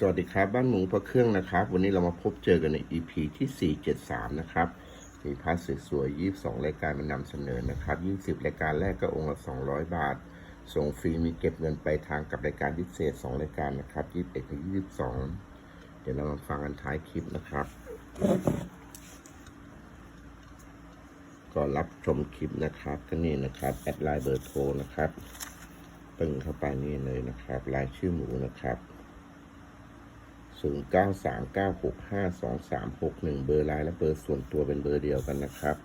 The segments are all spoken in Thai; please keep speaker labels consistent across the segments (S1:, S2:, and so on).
S1: สวัสดีครับบ้านหมูพระเครื่องนะครับ วันนี้เรามาพบเจอกันใน EP ที่ 473 นะครับมีพาสสวยๆ22 รายการมานำเสนอนะครับ 20 รายการแรกก็องค์ละ 200 บาท ส่งฟรีมีเก็บเงินไปทางกับรายการพิเศษ 2 รายการนะครับ 21ถึง22 เดี๋ยวเรามาฟังกันท้ายคลิปนะครับก่อนรับชมคลิปนะครับก็นี่นะครับแอดไลน์เบอร์โทรนะครับ ปึ้งเข้าไปนี่เลยนะครับรายชื่อหมูนะครับ 0 9 3 9 6 5 2 3 6 1 เบอร์ไลน์และเบอร์ส่วนตัวเป็นเบอร์เดียวกันนะครับ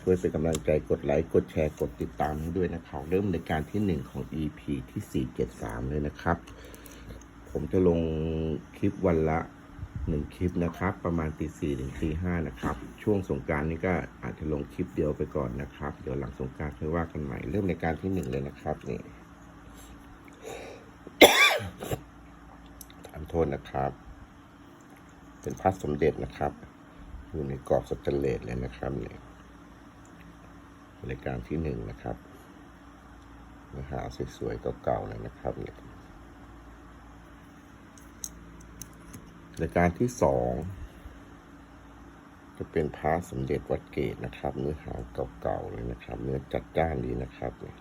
S1: ช่วยเป็นกำลังใจกดไลค์กดแชร์กดติดตามให้ด้วยนะครับ เริ่มในการที่ 1 ของ EP ที่ 473 เลยนะครับ ผมจะลงคลิปวันละ 1 คลิปนะครับ ประมาณตีสี่ถึงตีห้านะครับ ช่วงสงการนี้ก็อาจจะลงคลิปเดียวไปก่อนนะครับ เดี๋ยวหลังสงการค่อยว่ากันใหม่ เริ่มในการที่ 1 เลยนะครับนี่ ทาน โทษนะครับ เป็นพระสมเด็จนะครับ อยู่ในกรอบสแตนเลสเลยนะครับเนี่ยรายการที่หนึ่งนะครับเนื้อหาสวยๆเก่าๆเลยนะครับเนี่ยรายการที่สองจะเป็นพระสมเด็จวัดเกตนะครับ เนื้อหาเก่าๆเลยนะครับ เนื้อจัดจ้านดีนะครับเนี่ย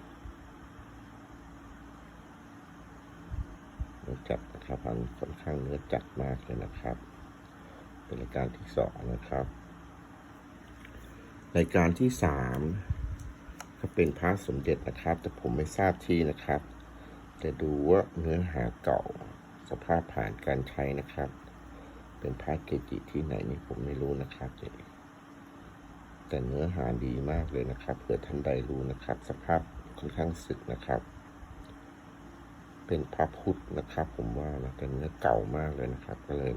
S1: จัด นะครับอันค่อนข้างเนื้อจัดมากเลยนะครับ เป็นรายการที่สองนะครับ รายการที่สามก็เป็นพระสมเด็จนะครับ แต่ผมไม่ทราบที่นะครับ แต่ดูว่าเนื้อหาเก่าสภาพผ่านการใช้นะครับ เป็นพระเกจิที่ไหนนี่ผมไม่รู้นะครับแต่เนื้อหาดีมากเลยนะครับเผื่อท่านใดรู้นะครับ สภาพค่อนข้างสึกนะครับ เป็นพระพุทธนะครับ ผมว่านะแต่เนื้อเก่ามากเลยนะครับ ก็เลย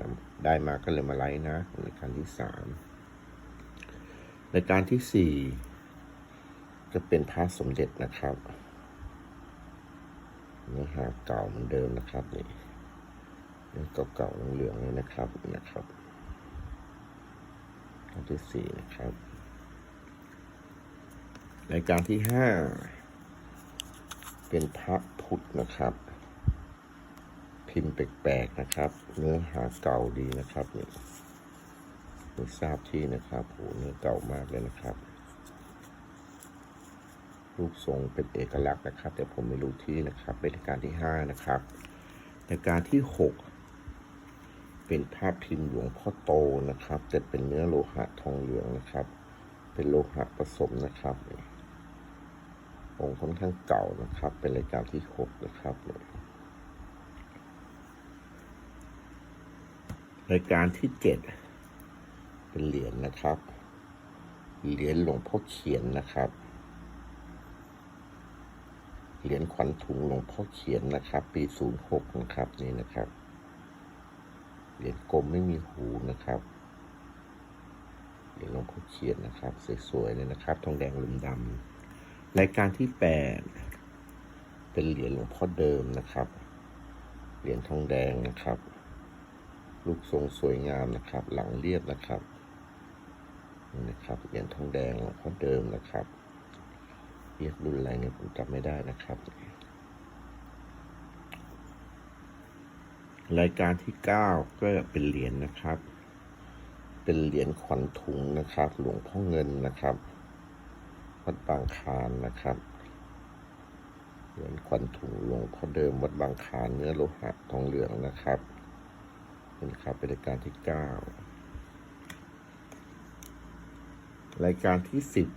S1: ได้มาก็เลยมาไลฟ์นะในการที่สามในการที่สี่จะเป็นพระสมเด็จนะครับเนื้อหาเก่าเหมือนเดิมนะครับนี่เนื้อเก่าๆเหลืองๆเลยนะครับนะครับอันที่สี่นะครับรายการที่ห้าเป็นพระพุทธนะครับ พิมพ์แปลกๆนะครับ เนื้อหาเก่าดีนะครับนี่ไม่ทราบที่นะครับโหเนื้อเก่ามากเลยนะครับ รูปทรงเป็นเอกลักษณ์นะครับ แต่ผมไม่รู้ที่นะครับเป็นการที่ห้านะครับรายการที่หกเป็นภาพพิมพ์หลวงพ่อโตนะครับ แต่เป็นเนื้อโลหะทองเหลืองนะครับ เป็นโลหะผสมนะครับองค์ค่อนข้างเก่านะครับ เป็นรายการที่หกนะครับนี่ รายการที่เจ็ดเป็นเหรียญนะครับ เหรียญหลวงพ่อเขียนนะครับ เหรียญขวัญถุงหลวงพ่อเขียนนะครับ ปีศูนย์หกนะครับนี่นะครับ เหรียญกลมไม่มีหูนะครับ เหรียญหลวงพ่อเขียนนะครับ สวยๆเลยนะครับ ทองแดงลุมดำรายการที่แปดเป็นเหรียญหลวงพ่อเดิมนะครับ เหรียญทองแดงนะครับ รูปทรงสวยงามนะครับ หลังเรียบนะครับนี่นะครับเหรียญทองแดงหลวงพ่อเดิมนะครับเรียกรุ่นอะไรเนี่ยผมจำไม่ได้นะครับ รายการที่เก้าก็เป็นเหรียญนะครับ เป็นเหรียญขวัญถุงนะครับ หลวงพ่อเงินนะครับวัดบางคานนะครับเหรียญขวัญถุงหลวงพ่อเดิมวัดบางคานเนื้อโลหะทองเหลืองนะครับ นี่นะครับเป็นรายการที่เก้ารายการที่สิบ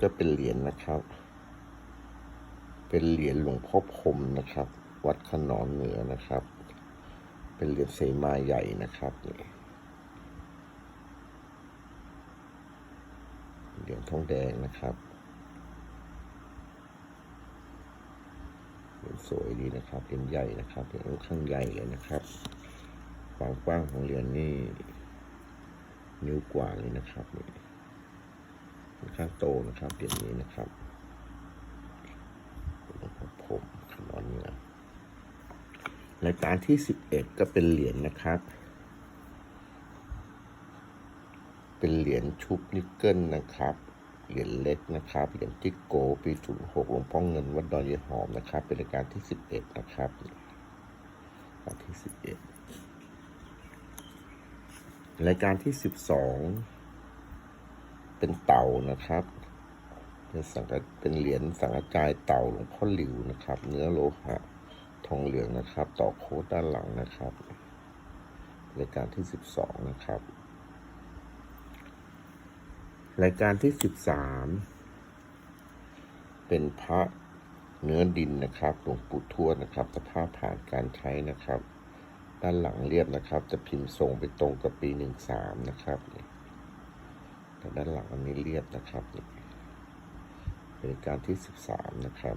S1: จะเป็นเหรียญนะครับ เป็นเหรียญหลวงพ่อพรมนะครับ วัดขนอนเหนือนะครับ เป็นเหรียญเสมาใหญ่นะครับนี่เหรียญทองแดงนะครับเหรียญสวยดีนะครับเหรียญใหญ่นะครับเหรียญค่อนข้างใหญ่เลยนะครับ ความกว้างของเหรียญนี่ นิ้วกว่าเลยนะครับนี่ค่อนข้างโตนะครับเหรียญนี้นะครับหลวงพ่อพรหมขนอนเหนือรายการที่สิบเอ็ดก็เป็นเหรียญนะครับ เป็นเหรียญชุบนิกเกิลนะครับ เหรียญเล็กนะครับ เหรียญจิกโก ปีศูนย์หกหลวงพ่อเงินวัดดอยยายหอมนะครับ เป็นรายการที่สิบเอ็ดนะครับรายการที่สิบเอ็ด รายการที่สิบสองเป็นเต่านะครับเป็นสังกะเป็นเหรียญสังกะจายเต่าหลวงพ่อหลิวนะครับ เนื้อโลหะทองเหลืองนะครับ ต่อโค้ดด้านหลังนะครับรายการที่สิบสองนะครับ รายการที่สิบสามเป็นพระเนื้อดินนะครับหลวงปู่ทวดนะครับ สภาพผ่านการใช้นะครับ ด้านหลังเรียบนะครับ จะพิมพ์ทรงไปตรงกับปีหนึ่งสามนะครับแต่ด้านหลังอันนี้เรียบนะครับนี่รายการที่สิบสามนะครับ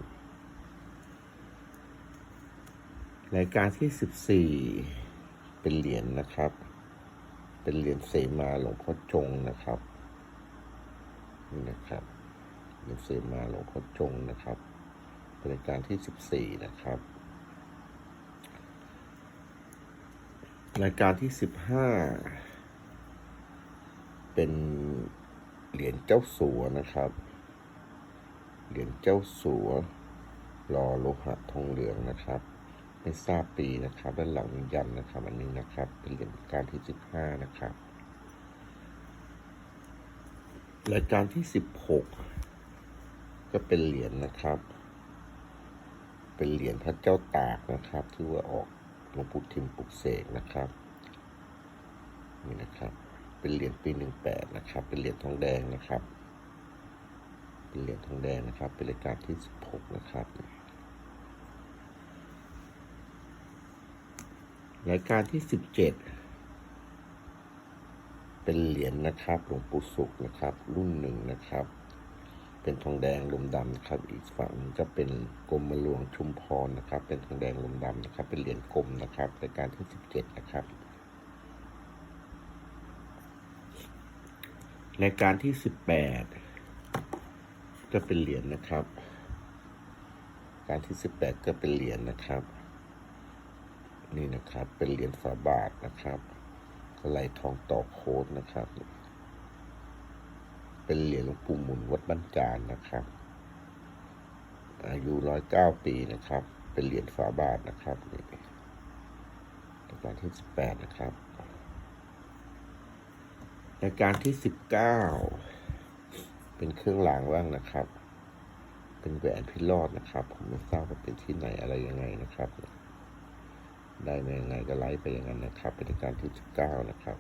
S1: รายการที่สิบสี่เป็นเหรียญนะครับ เป็นเหรียญเสมาหลวงพ่อจงนะครับนี่นะครับเหรียญเสมาหลวงพ่อจงนะครับเป็นรายการที่สิบสี่นะครับ รายการที่สิบห้าเป็นเหรียญเจ้าสัวนะครับ เหรียญเจ้าสัวรอโลหะทองเหลืองนะครับ ไม่ทราบปีนะครับด้านหลังยันนะครับ อันนี้นะครับ เป็นเหรียญการที่สิบห้านะครับ รายการที่สิบหกก็เป็นเหรียญนะครับ เป็นเหรียญพระเจ้าตากนะครับที่ว่าออก หลวงปู่ทิมปลุกเสกนะครับ นี่นะครับ เป็นเหรียญปีหนึ่งแปดนะครับ เป็นเหรียญทองแดงนะครับ เป็นเหรียญทองแดงนะครับ เป็นรายการที่สิบหกนะครับ รายการที่สิบเจ็ดเป็นเหรียญนะครับ หลวงปู่สุขนะครับ รุ่นหนึ่งนะครับ เป็นทองแดงลมดำนะครับ อีกฝั่งนึงจะเป็นกรมหลวงชุมพรนะครับ เป็นทองแดงลมดำนะครับ เป็นเหรียญกลมนะครับรายการที่สิบเจ็ดนะครับรายการที่สิบแปดก็เป็นเหรียญนะครับ การที่สิบแปดก็เป็นเหรียญนะครับ นี่นะครับเป็นเหรียญฝาบาทนะครับกระไหลทองต่อโค้ดนะครับ เป็นเหรียญหลวงปู่หมุนวัดบ้านจานนะครับ อายุร้อยเก้าปีนะครับ เป็นเหรียญฝาบาทนะครับนี่รายการที่สิบแปดนะครับรายการที่สิบเก้าเป็นเครื่องรางว่างนะครับ เป็นแหวนพิรอดนะครับ ผมไม่ทราบว่าเป็นที่ไหนอะไรยังไงนะครับ ได้มายังไงก็ไลฟ์ไปอย่างนั้นนะครับ เป็นรายการที่สิบเก้านะครับ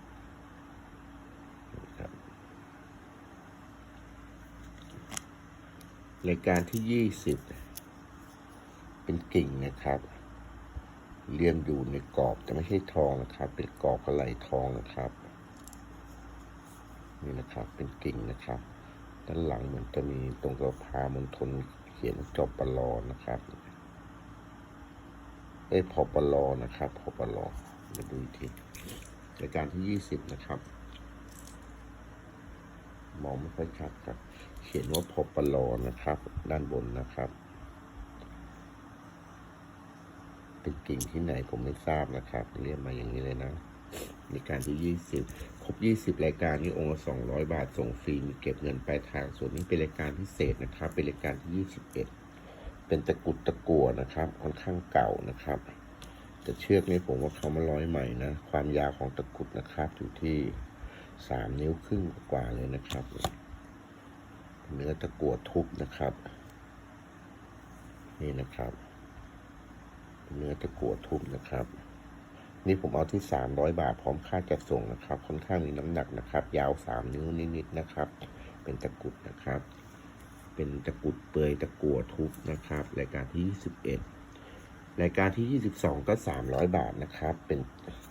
S1: รายการที่ยี่สิบเป็นกิ่งนะครับ เรียมอยู่ในกรอบแต่ไม่ใช่ทองนะครับ เป็นกรอบกระไหลทองนะครับ นี่นะครับเป็นกิ่งนะครับ ด้านหลังเหมือนจะมีตรงกระพามณฑลเขียนจบปลอนะครับเอ้พอปลอนะครับพอปลอมาดูอีกทีรายการที่ยี่สิบนะครับ มองไม่ค่อยชัดครับ เขียนว่าพอปลอนะครับ ด้านบนนะครับ เป็นกิ่งที่ไหนผมไม่ทราบนะครับ เรียกมาอย่างนี้เลยนะในการที่ยี่สิบครบยี่สิบรายการนี้องค์ละสองร้อยบาทส่งฟรีมีเก็บเงินปลายทาง ส่วนนี้เป็นรายการพิเศษนะครับ เป็นรายการที่ยี่สิบเอ็ดเป็นตะกุดตะกัวนะครับ ค่อนข้างเก่านะครับแต่เชือกนี้ผมว่าเขามาร้อยใหม่นะ ความยาวของตะกุดนะครับอยู่ที่สามนิ้วครึ่งกว่าเลยนะครับ เนื้อตะกัวทุบนะครับ นี่นะครับ เนื้อตะกัวทุบนะครับ นี่ผมเอาที่สามร้อยบาทพร้อมค่าจัดส่งนะครับ ค่อนข้างมีน้ำหนักนะครับ ยาวสามนิ้วนิดๆนะครับ เป็นตะกุดนะครับ เป็นตะกุดเปลือยตะกัวทุบนะครับรายการที่21รายการที่ 22 ก็ 300 บาทนะครับ เป็น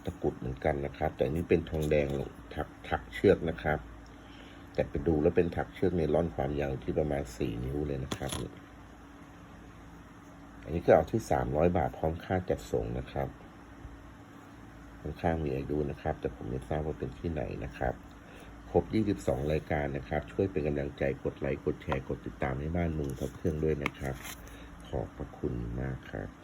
S1: ตะกุดเหมือนกันนะครับ แต่นนี้เป็นทองแดงถักถักเชือกนะครับ แต่ไปดูแล้วเป็นถักเชือกในร่อนความยาวที่ประมาณ4นิ้วเลยนะครับ อันนี้ก็เอาที่300บาทพร้อมค่าจัดส่งนะครับค่อนข้างมีไอายุนะครับ แต่ผมไม่ทราบว่าเป็นที่ไหนนะครับครบ 22 รายการนะครับ ช่วยเป็นกำลังใจกดไลค์ กดแชร์ กดติดตามให้บ้านมุงทับเครื่องด้วยนะครับ ขอบพระคุณมากครับ